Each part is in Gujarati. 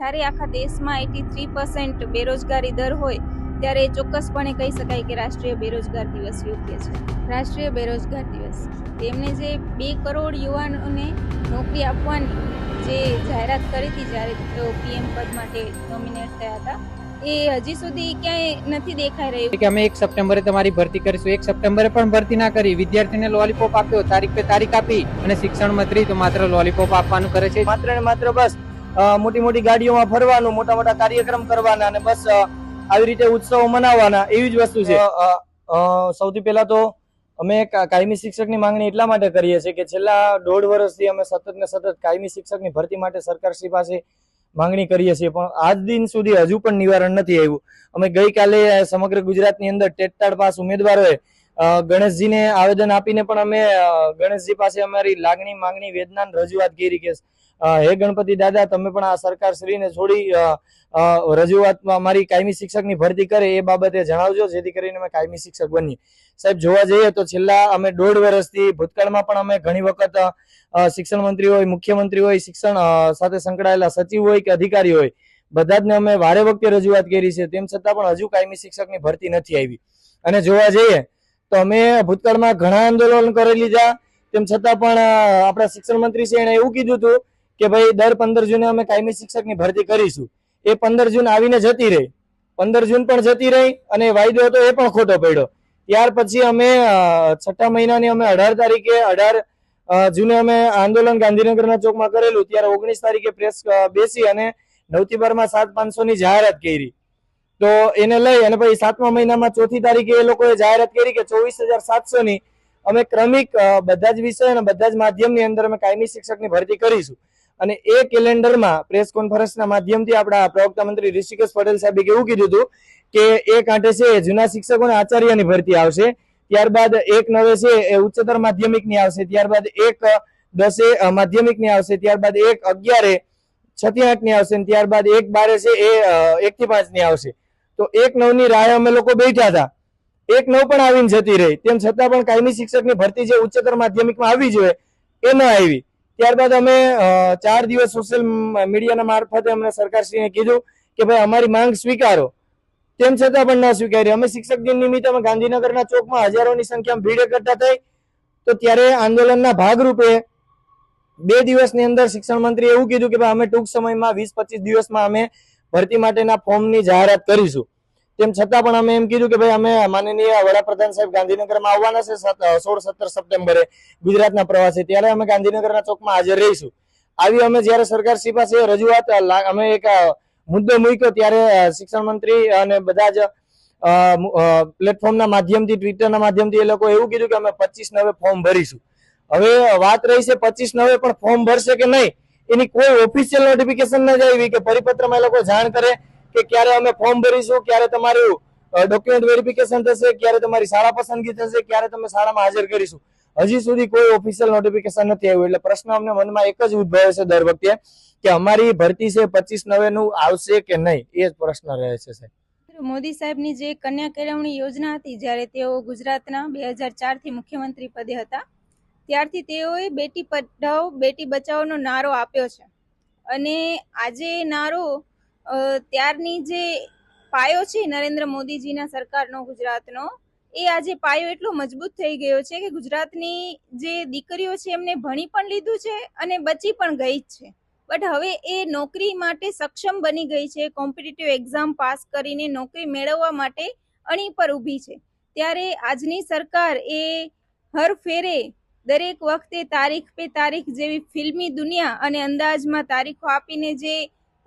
જ્યારે આખા દેશમાં એટી થ્રી પર્સન્ટ બેરોજગારી દર હોય ત્યારે ચોક્કસપણે કહી શકાય કે રાષ્ટ્રીય બેરોજગાર દિવસ યોગ્ય છે. રાષ્ટ્રીય બેરોજગાર દિવસ. તેમણે જે બે કરોડ યુવાનોને નોકરી આપવાની જે જાહેરાત કરી હતી જ્યારે તેઓ પીએમ પદ માટે નોમિનેટ થયા હતા એ હજી સુધી ક્યાંય નથી દેખાઈ રહ્યું. કે અમે એક સપ્ટેમ્બરે તમારી ભરતી કરીશું. એક સપ્ટેમ્બરે પણ ભરતી ના કરી. વિદ્યાર્થીને લોલીપોપ આપ્યો. તારીખ પે તારીખ આપી અને શિક્ષણ મંત્રી તો માત્ર લોલીપોપ આપવાનું કરે છે માત્ર ને માત્ર બસ. મોટી મોટી ગાડીઓમાં ફરવાનું મોટા મોટા કાર્યક્રમ કરવાના અને બસ આવી રીતે ઉત્સવો મનાવવાના, એવી જ વસ્તુ છે. સૌથી પહેલા તો અમે કાયમી શિક્ષકની માંગણી એટલા માટે કરીએ છીએ કે છેલ્લા દોઢ વર્ષથી અમે સતત ને સતત કાયમી શિક્ષકની ભરતી માટે સરકારશ્રી પાસે માંગણી કરીએ છીએ, પણ આજ દિન સુધી હજુ પણ નિવારણ નથી આવ્યું. અમે ગઈકાલે સમગ્ર ગુજરાતની અંદર ટેટતાડ પાસ ઉમેદવારોએ ગણેશજીને આવેદન આપીને પણ અમે ગણેશજી પાસે અમારી લાગણી, માંગણી વેદના રજૂઆત કરી કે હે ગણપતિ દાદા, તમે પણ આ સરકાર શ્રીને છોડી રજૂઆતમાં અમારી કાયમી શિક્ષકની ભરતી કરે એ બાબતે જણાવજો, જેથી કરીને અમે કાયમી શિક્ષક બનીએ. સાહેબ, જોવા જઈએ તો છેલ્લા અમે દોઢ વર્ષથી ભૂતકાળમાં પણ અમે ઘણી વખત શિક્ષણ મંત્રી હોય, મુખ્યમંત્રી હોય, શિક્ષણ સાથે સંકળાયેલા સચિવ હોય કે અધિકારી હોય બધા જ અમે વારે વખતે રજૂઆત કરી છે. તેમ છતાં પણ હજુ કાયમી શિક્ષકની ભરતી નથી આવી. અને જોવા જઈએ તો અમે ભૂતકાળમાં ઘણા આંદોલન કરી લીધા તેમ છતાં પણ આપણા શિક્ષણ મંત્રી છે એણે એવું કીધું હતું કે ભાઈ દર પંદર જૂને અમે કાયમી શિક્ષકની ભરતી કરીશું. એ પંદર જૂન આવીને જતી રહી. પંદર જૂન પણ જતી રહી અને વાયદો હતો એ પણ ખોટો પડ્યો. ત્યાર પછી અમે છઠ્ઠા મહિનાની અમે અઢાર તારીખે, અઢાર જૂને અમે આંદોલન ગાંધીનગરના ચોકમાં કરેલું. ત્યારે ઓગણીસ તારીખે પ્રેસ બેસી અને નવથી બારમાં સાત પાંચસો ની જાહેરાત કરી. તો એને લઈ અને પછી સાતમા મહિનામાં ચોથી તારીખે એ લોકોએ જાહેરાત કરી કે ચોવીસ હજાર સાતસો ની અમે ક્રમિક બધા જ વિષય અને બધા જ માધ્યમની અંદર અમે કાયમી શિક્ષકની ભરતી કરીશું. અને એ કેલેન્ડરમાં પ્રેસ કોન્ફરન્સના માધ્યમથી આપણા પ્રવક્તા મંત્રી ઋષિકેશ પટેલ સાહેબે એવું કીધું હતું કે એ કાંઠે છે, જૂના શિક્ષકો અને આચાર્યની ભરતી આવશે, ત્યારબાદ એક નવે છે, એ ઉચ્ચતર માધ્યમિકની આવશે, ત્યારબાદ એક દસે માધ્યમિકની આવશે, ત્યારબાદ એક અગિયારે, છથી આઠની આવશે ત્યારબાદ એક બારે છે, એ એક થી પાંચ આવશે. તો એક નવની રાહ અમે લોકો બેઠા હતા. એક નવ પણ આવીને જતી રહી. તેમ છતાં પણ કાયમી શિક્ષકની ભરતી જે ઉચ્ચતર માધ્યમિકમાં આવી જોઈએ, એ ન આવી. ત્યારબાદ અમે ચાર દિવસ સોશિયલ મીડિયાના મારફતે અમને સરકારશ્રીને કીધું કે ભાઈ અમારી માંગ સ્વીકારો. તેમ છતાં પણ ન સ્વીકારી. અમે શિક્ષક દિન નિમિત્તે અમે ગાંધીનગરના ચોકમાં હજારોની સંખ્યામાં ભીડ એકઠા થઈ. તો ત્યારે આંદોલનના ભાગરૂપે બે દિવસની અંદર શિક્ષણ મંત્રી એવું કીધું કે ભાઈ અમે ટૂંક સમયમાં વીસ પચીસ દિવસમાં અમે ભરતી માટેના ફોર્મની જાહેરાત કરીશું. તેમ છતાં પણ અમે એમ કીધું કે ભાઈ અમે માનનીય વડાપ્રધાન સાહેબ ગાંધીનગરમાં આવવાના છે સોળ સત્તર સપ્ટેમ્બરે ગુજરાતના પ્રવાસે. ત્યારે અમે ગાંધીનગરના ચોકમાં હાજર રહીશું. આવી અમે જ્યારે સરકાર શ્રી પાસે રજૂઆત અમે એક મુદ્દો મૂક્યો ત્યારે શિક્ષણ મંત્રી અને બધા જ પ્લેટફોર્મના માધ્યમથી, ટ્વિટરના માધ્યમથી એ લોકો એવું કીધું કે અમે પચીસ નવે ફોર્મ ભરીશું. હવે વાત રહી છે પચીસ નવે પણ ફોર્મ ભરશે કે નહીં, એની કોઈ ઓફિશિયલ નોટિફિકેશન ન જ આવી કે પરિપત્રમાં એ લોકો જાણ કરે કે ક્યારે અમે ફોર્મ ભરીશું, ક્યારે તમારું ડોક્યુમેન્ટ વેરિફિકેશન થશે, ક્યારે તમારી શાળા પસંદગી થશે, ક્યારે તમે શાળામાં હાજર કરીશું. હજી સુધી કોઈ ઓફિશિયલ નોટિફિકેશન નથી આવ્યું, એટલે પ્રશ્ન અમને મનમાં એક જ ઉદભવે છે દર વખતે કે અમારી ભરતી છે પચીસ નવે નું આવશે કે નહીં? એ જ પ્રશ્ન રહે છે, સાહેબ. મોદી સાહેબની જે કન્યા કેળવણી યોજના હતી, જ્યારે તેઓ ગુજરાતના બે હજાર ચારથી મુખ્યમંત્રી પદે હતા, ત્યારથી તેઓએ બેટી પઢાઓ, બેટી બચાવોનો નારો આપ્યો છે. અને આજે એ નારો ત્યારની જે પાયો છે નરેન્દ્ર મોદીજીના સરકારનો, ગુજરાતનો, એ આજે પાયો એટલો મજબૂત થઈ ગયો છે કે ગુજરાતની જે દીકરીઓ છે એમને ભણી પણ લીધું છે અને બચી પણ ગઈ જ છે. બટ હવે એ નોકરી માટે સક્ષમ બની ગઈ છે, કોમ્પિટિટિવ એક્ઝામ પાસ કરીને નોકરી મેળવવા માટે અણી પર ઊભી છે. ત્યારે આજની સરકાર એ હર ફેરે દરેક વખતે તારીખ પે તારીખ જેવી ફિલ્મી દુનિયા અને અંદાજમાં તારીખો આપીને જે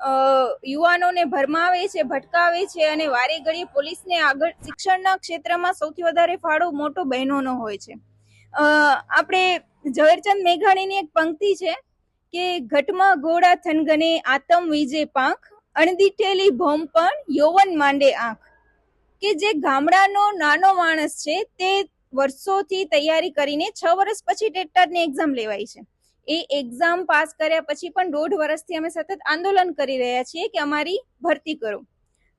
યુવાનોને ભરમાવે છે, ભટકાવે છે અને વારે ઘડીએ પોલીસને આગળ શિક્ષણના ક્ષેત્રમાં સૌથી વધારે ફાળો મોટો બહેનોનો હોય છે. આપણે ઝવેરચંદ મેઘાણીની એક પંક્તિ છે કે ઘટમાં ઘોડા થનગને આતમ વિજે પાંખ અણદીઠેલી ભોમ પણ યૌવન માંડે આંખ. કે જે ગામડાનો નાનો માણસ છે તે વર્ષોથી તૈયારી કરીને છ વર્ષ પછી ટેટની એક્ઝામ લેવાય છે. એ એક્ઝામ પાસ કર્યા પછી પણ દોઢ વર્ષથી અમે સતત આંદોલન કરી રહ્યા છીએ કે અમારી ભરતી કરો.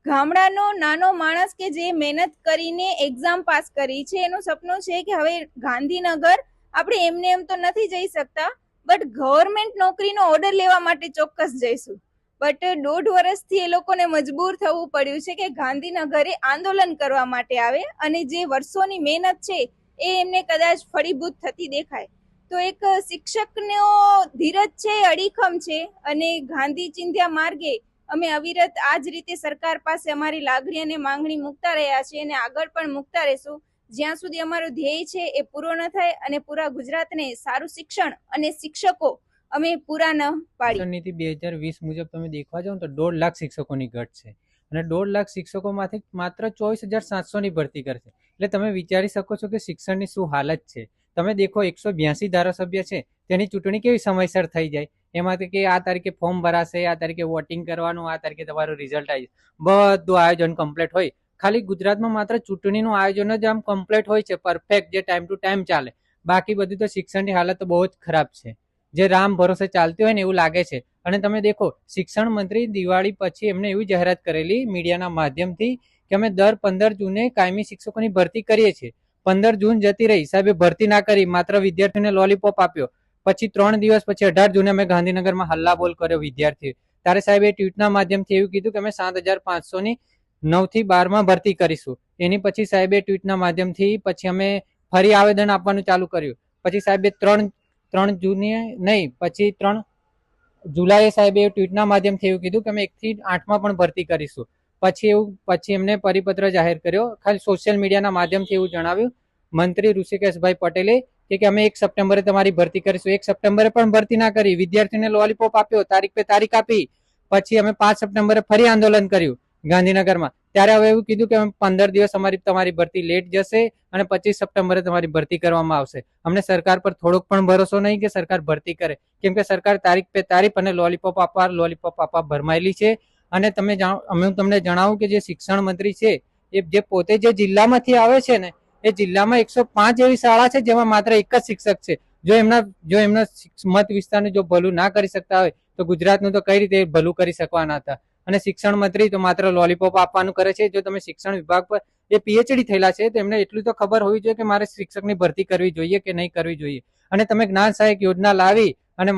ગામડાનો નાનો માણસ કે જે મહેનત કરીને એક્ઝામ પાસ કરી છે, એનું સપનું છે કે હવે ગાંધીનગર આપણે એમને એમ તો નથી જઈ શકતા બટ ગવર્મેન્ટ નોકરીનો ઓર્ડર લેવા માટે ચોક્કસ જઈશું. બટ દોઢ વર્ષથી એ લોકોને મજબૂર થવું પડ્યું છે કે ગાંધીનગરે આંદોલન કરવા માટે આવે અને જે વર્ષોની મહેનત છે, એ એમને કદાચ ફળીભૂત થતી દેખાય. તો એક શિક્ષકનો ધીરજ છે, અડીખમ છે અને ગાંધી ચિંધ્યા માર્ગે અમે અવિરત આ જ રીતે સરકાર પાસે અમારી લાગણી અને માંગણી મૂકતા રહ્યા છીએ અને આગળ પણ મૂકતા રહેશું. જ્યાં સુધી અમારો ધ્યેય છે એ પૂરો ન થાય અને પૂરા ગુજરાતને સારું શિક્ષણ અને શિક્ષકો અમે પૂરા ન પાડી. નીતિ બે હજાર વીસ મુજબ તમે દેખવા જાઓ તો દોઢ લાખ શિક્ષકોની ઘટ છે અને દોઢ લાખ શિક્ષકોમાંથી માત્ર ચોવીસ હજાર સાતસોની ભરતી કરશે. એટલે તમે વિચારી શકો છો કે શિક્ષણની શું હાલત છે. તમે દેખો, એકસો બ્યાસી ધારાસભ્ય છે. તેની ચૂંટણી કેવી સમયસર થઈ જાય? એમાંથી કે આ તારીખે ફોર્મ ભરાશે, આ તારીખે વોટિંગ કરવાનું, આ તારીખે તમારું રિઝલ્ટ આવી બધું આયોજન કમ્પ્લીટ હોય. ખાલી ગુજરાતમાં માત્ર ચૂંટણીનું આયોજન જ આમ કમ્પ્લીટ હોય છે. પરફેક્ટ જે ટાઈમ ટુ ટાઈમ ચાલે. બાકી બધું તો શિક્ષણની હાલત બહુ જ ખરાબ છે. જે રામ ભરોસે ચાલતી હોય ને એવું લાગે છે. અને તમે દેખો, શિક્ષણ મંત્રી દિવાળી પછી એમને એવી જાહેરાત કરેલી મીડિયાના માધ્યમથી કે અમે દર પંદર જૂને કાયમી શિક્ષકોની ભરતી કરીએ છીએ. પંદર જૂન જતી રહી. સાહેબે ભરતી ના કરી, માત્ર વિદ્યાર્થીઓને લોલીપોપ આપ્યો. પછી ત્રણ દિવસ પછી અઢાર જૂને અમે ગાંધીનગરમાં હલ્લાબોલ કર્યો વિદ્યાર્થી ત્યારે સાહેબે ટ્વીટના માધ્યમથી એવું કીધું કે અમે સાત હજાર પાંચસોની નવથી બારમાં ભરતી કરીશું. એની પછી સાહેબે ટ્વીટના માધ્યમથી પછી અમે ફરી આવેદન આપવાનું ચાલુ કર્યું. પછી સાહેબે ત્રણ ત્રણ જૂને નહીં, પછી ત્રણ જુલાઈએ સાહેબે ટ્વીટના માધ્યમથી એવું કીધું કે અમે એકથી આઠમાં પણ ભરતી કરીશું. પછી એવું, પછી એમને પરિપત્ર જાહેર કર્યો. ખાલી સોશિયલ મીડિયાના માધ્યમથી એવું જણાવ્યું. મંત્રી ઋષિકેશભાઈ પટેલે કે અમે એક સપ્ટેમ્બરે તમારી ભરતી કરીશું. એક સપ્ટેમ્બરે પણ ભરતી ના કરી. વિદ્યાર્થીને લોલીપોપ આપ્યો, તારીખ પે તારીખ આપી. પછી અમે પાંચ સપ્ટેમ્બરે ફરી આંદોલન કર્યું ગાંધીનગરમાં. ત્યારે હવે એવું કીધું કે, અમે પંદર દિવસ અમારી, તમારી ભરતી લેટ જશે અને પચીસ સપ્ટેમ્બરે તમારી ભરતી કરવામાં આવશે. અમને સરકાર પર થોડોક પણ ભરોસો નહીં કે સરકાર ભરતી કરે. કેમ કે સરકાર તારીખ પે તારીખ અને લોલીપોપ આપવા લોલીપોપ આપવા ભરમાયેલી છે. અને તમે અમે હું તમને જણાવું કે જે શિક્ષણ મંત્રી છે, એ જે પોતે જે જિલ્લામાંથી આવે છે ને, એ જિલ્લામાં એકસો પાંચ એવી શાળા છે જેમાં માત્ર એક જ શિક્ષક છે. જો એમના જો એમના મત વિસ્તારને જો ભલું ના કરી શકતા હોય, તો ગુજરાતનું તો કઈ રીતે ભલું કરી શકવાના હતા? અને શિક્ષણ મંત્રી તો માત્ર લોલીપોપ આપવાનું કરે છે. જો તમે શિક્ષણ વિભાગ પર એ પીએચડી થયેલા છે, તો એમને એટલું તો ખબર હોવી જોઈએ કે મારે શિક્ષકની ભરતી કરવી જોઈએ કે નહીં કરવી જોઈએ. અને તમે જ્ઞાન સહાયક યોજના લાવી અને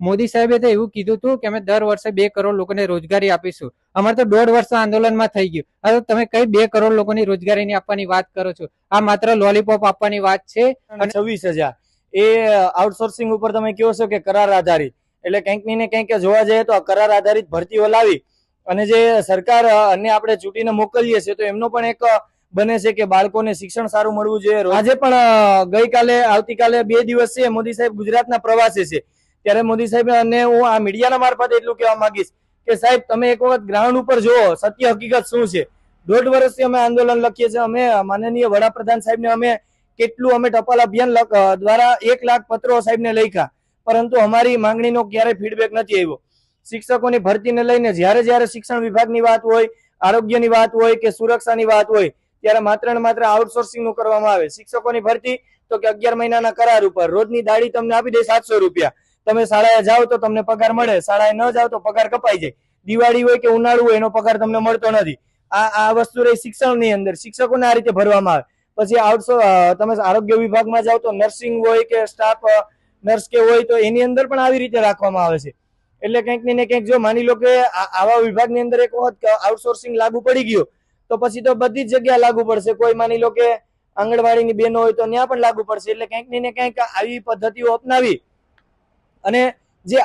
મોદી સાહેબે તો એવું કીધું હતું કે અમે દર વર્ષે બે કરોડ લોકોને રોજગારી આપીશું. અમારે તો દોઢ વર્ષ આંદોલનમાં થઈ ગયું. હવે તમે કઈ બે કરોડ લોકોની રોજગારીની આપવાની વાત કરો છો? આ માત્ર લોલીપોપ આપવાની વાત છે? અને છવ્વીસ હજાર. એ આઉટસોર્સિંગ ઉપર તમે કહો છો કે કરાર આધારિત. એટલે કંઈક ને કંઈક જોવા જઈએ તો આ કરાર આધારિત ભરતીઓ લાવી અને જે સરકાર અને આપણે ચૂંટીને મોકલીએ છીએ તો એમનો પણ એક બને છે કે બાળકોને શિક્ષણ સારું મળવું જોઈએ. આજે પણ ગઈકાલે આવતીકાલે બે દિવસ છે મોદી સાહેબ ગુજરાતના પ્રવાસે છે. ત્યારે મોદી સાહેબ, અને હું આ મીડિયાના મારફતે એટલું કહેવા માંગીશ કે સાહેબ, તમે એક વખત ગ્રાઉન્ડ ઉપર જુઓ, સત્ય હકીકત શું છે? દોઢ વર્ષથી અમે આંદોલન લખીએ છીએ, અમે માનનીય વડાપ્રધાન સાહેબને અમે કેટલું અમે ટપાલ અભિયાન દ્વારા એક લાખ પત્રો સાહેબને લખ્યા, પરંતુ અમારી માંગણીનો ક્યારેય ફીડબેક નથી આવ્યો. શિક્ષકોની ભરતીને લઈને જ્યારે જ્યારે શિક્ષણ વિભાગની વાત હોય, આરોગ્યની વાત હોય કે સુરક્ષાની વાત હોય, ત્યારે માત્ર ને માત્ર આઉટસોર્સિંગનું કરવામાં આવે. શિક્ષકોની ભરતી તો કે અગિયાર મહિનાના કરાર ઉપર. રોજની દાડી તમને આપી દે સાતસો રૂપિયા. તમે શાળાએ જાઓ તો તમને પગાર મળે, શાળાએ ન જાઓ તો પગાર કપાઈ જાય. દિવાળી હોય કે ઉનાળુ હોય એનો પગાર તમને મળતો નથી. આ આ વસ્તુ રહી શિક્ષણની અંદર. શિક્ષકોને આ રીતે ભરવામાં આવે. પછી આઉટસો તમે આરોગ્ય વિભાગમાં જાઓ તો નર્સિંગ હોય કે સ્ટાફ નર્સ કે હોય તો એની અંદર પણ આવી રીતે રાખવામાં આવે છે. એટલે કંઈક ને કંઈક જો માની લો કે આવા વિભાગની અંદર એક વખત આઉટસોર્સિંગ લાગુ પડી ગયો, તો પછી તો બધી જ જગ્યા લાગુ પડશે. કોઈ માની લો કે આંગણવાડીની બહેનો હોય તો ત્યાં પણ લાગુ પડશે. એટલે કંઈક ને કંઈક આવી પદ્ધતિઓ અપનાવી અને જે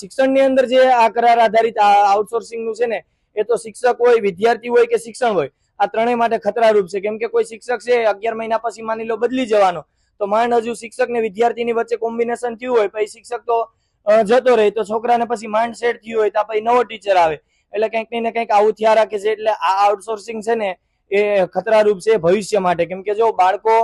શિક્ષણની અંદર જે આ કરાર આધારિત આઉટસોર્સિંગનું છે ને, એ તો શિક્ષક હોય, વિદ્યાર્થી હોય કે શિક્ષણ હોય, આ ત્રણેય માટે ખતરારૂપ છે. કેમ કે કોઈ શિક્ષક છે, અગિયાર મહિના પછી માની લો બદલી જવાનો, તો માંડ હજુ શિક્ષક ને વિદ્યાર્થીની વચ્ચે કોમ્બિનેશન થયું હોય, પછી શિક્ષક તો જતો રહે, તો છોકરાને પછી માંડ સેટ થયું હોય, તો પછી નવો ટીચર આવે. એટલે કંઈક ને કંઈક આવું થયા રાખે છે, એટલે આ આઉટસોર્સિંગ છે ને, એ ખતરારૂપ છે ભવિષ્ય માટે. કેમ કે જો બાળકો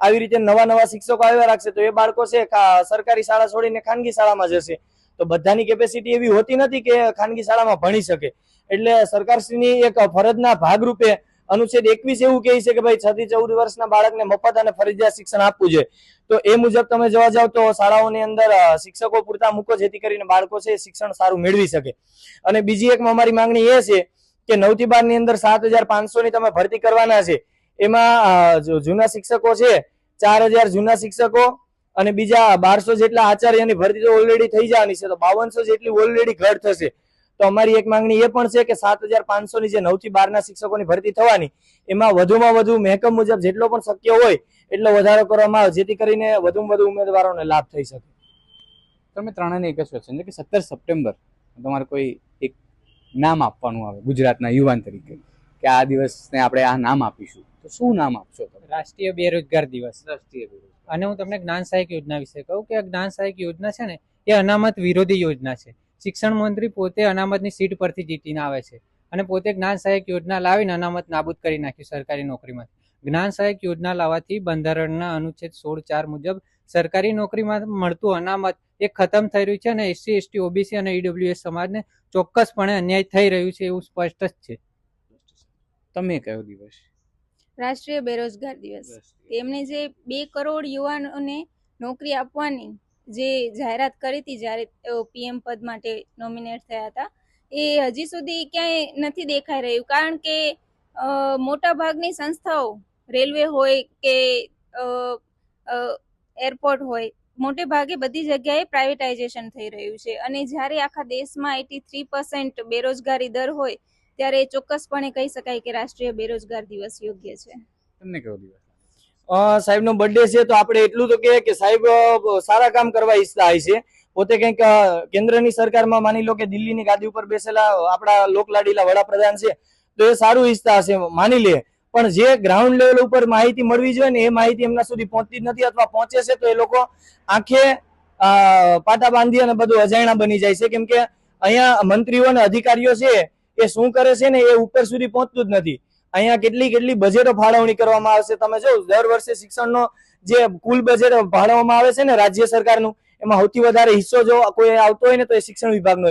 આવી રીતે નવા નવા શિક્ષકો આવ્યા રાખશે તો એ બાળકો છે સરકારી શાળા છોડીને ખાનગી શાળામાં જશે. તો બધાની કેપેસિટી એવી હોતી નથી કે ખાનગી શાળામાં ભણી શકે. એટલે સરકારશ્રીની એક ફરજના ભાગરૂપે અનુચ્છેદ એકવીસ એવું કહે છે કે ભાઈ છ થી ચૌદ વર્ષના બાળકને મફત અને ફરજિયાત શિક્ષણ આપવું જોઈએ. તો એ મુજબ તમે જોવા જાવ તો શાળાઓની અંદર શિક્ષકો પૂરતા મૂકો જેથી કરીને બાળકો છે શિક્ષણ સારું મેળવી શકે. અને બીજી એક અમારી માંગણી એ છે કે નવથી બારની અંદર સાત હજાર પાંચસો ની તમે ભરતી કરવાના છે. એમાં જૂના શિક્ષકો છે, ચાર જૂના શિક્ષકો અને બીજા બારસો જેટલા આચાર્યની ભરતી તો ઓલરેડી થઈ જવાની છે, તો બાવનસો જેટલી ઓલરેડી ઘટ થશે. તો અમારી એક માંગણી એ પણ છે કે સાત હજાર પાંચસોની જે નવથી બારના શિક્ષકોની ભરતી થવાની, એમાં વધુમાં વધુ મહેકમ મુજબ જેટલો પણ શક્ય હોય, એટલો વધારો કરવામાં આવે, જેથી કરીને વધુમાં વધુ ઉમેદવારોને લાભ થઈ શકે. તમે ત્રણેને એક જ ક્વેશ્ચન કે સત્તર સપ્ટેમ્બર તમારે કોઈ એક નામ આપવાનું આવે, ગુજરાતના યુવાન તરીકે, કે આ દિવસને આપણે આ નામ આપીશું? તો શું નામ આપશો તમે? રાષ્ટ્રીય બેરોજગાર દિવસ. રાષ્ટ્રીય અને હું તમને જ્ઞાન સહાયક યોજના વિશે કહું કે આ જ્ઞાન સહાયક યોજના છે ને એ અનામત વિરોધી યોજના છે. શિક્ષણ મંત્રી પોતે અનામતની સીટ પરથી જીતીને આવે છે અને પોતે જ્ઞાન સહાયક યોજના લાવીને અનામત નાબૂદ કરી નાખ્યું સરકારી નોકરીમાંથી જ્ઞાન સહાયક યોજના લાવવાથી બંધારણના અનુચ્છેદ સોળ ચાર મુજબ સરકારી નોકરીમાં મળતું અનામત એ ખતમ થઈ રહ્યું છે અને એસસી એસટી ઓબીસી અને ઈડબ્લ્યુએસ સમાજને ચોક્કસપણે અન્યાય થઈ રહ્યું છે એવું સ્પષ્ટ જ છે. તમે કયો દિવસ? રાષ્ટ્રીય બેરોજગાર દિવસ. તેમણે જે બે કરોડ યુવાનોને નોકરી આપવાની જે જાહેરાત કરી હતી જ્યારે તેઓ પીએમ પદ માટે નોમિનેટ થયા હતા એ હજી સુધી ક્યાંય નથી દેખાઈ રહ્યું. કારણ કે મોટા ભાગની સંસ્થાઓ રેલવે હોય કે એરપોર્ટ હોય મોટે ભાગે બધી જગ્યાએ પ્રાઇવેટાઇઝેશન થઈ રહ્યું છે. અને જ્યારે આખા દેશમાં એટી થ્રી પર્સન્ટ બેરોજગારી દર હોય ત્યારે ચોક્કસપણે કહી શકાય કે રાષ્ટ્રીય બેરોજગાર દિવસ યોગ્ય છે. તમને કયો દિવસ સાહેબ નો બર્થડે છે તો આપણે એટલું તો કહીએ કે સાહેબ સારા કામ કરવા ઈચ્છતા હોય છે. પોતે કંઈક કેન્દ્રની સરકારમાં માની લો કે દિલ્હીની ગાદી ઉપર બેસેલા આપણા લોકલાડીલા વડાપ્રધાન છે તો એ સારું ઈચ્છતા હશે માની લે. પણ જે ગ્રાઉન્ડ લેવલ ઉપર માહિતી મળવી જોઈએ ને એ માહિતી એમના સુધી પહોંચતી જ નથી અથવા પહોંચે છે તો એ લોકો આંખે પાટા બાંધી અને બધું અજાયણા બની જાય છે. કેમ કે અહીંયા મંત્રીઓ અને અધિકારીઓ છે એ શું કરે છે ને એ ઉપર સુધી પહોંચતું જ નથી. અહીંયા કેટલી કેટલી બજેટો ફાળવણી કરવામાં આવશે તમે જો દર વર્ષે શિક્ષણનો જે કુલ બજેટ ફાળવવામાં આવે છે ને રાજ્ય સરકારનું, એમાં સૌથી વધારે હિસ્સો જો કોઈ આવતો હોય ને તો એ શિક્ષણ વિભાગનો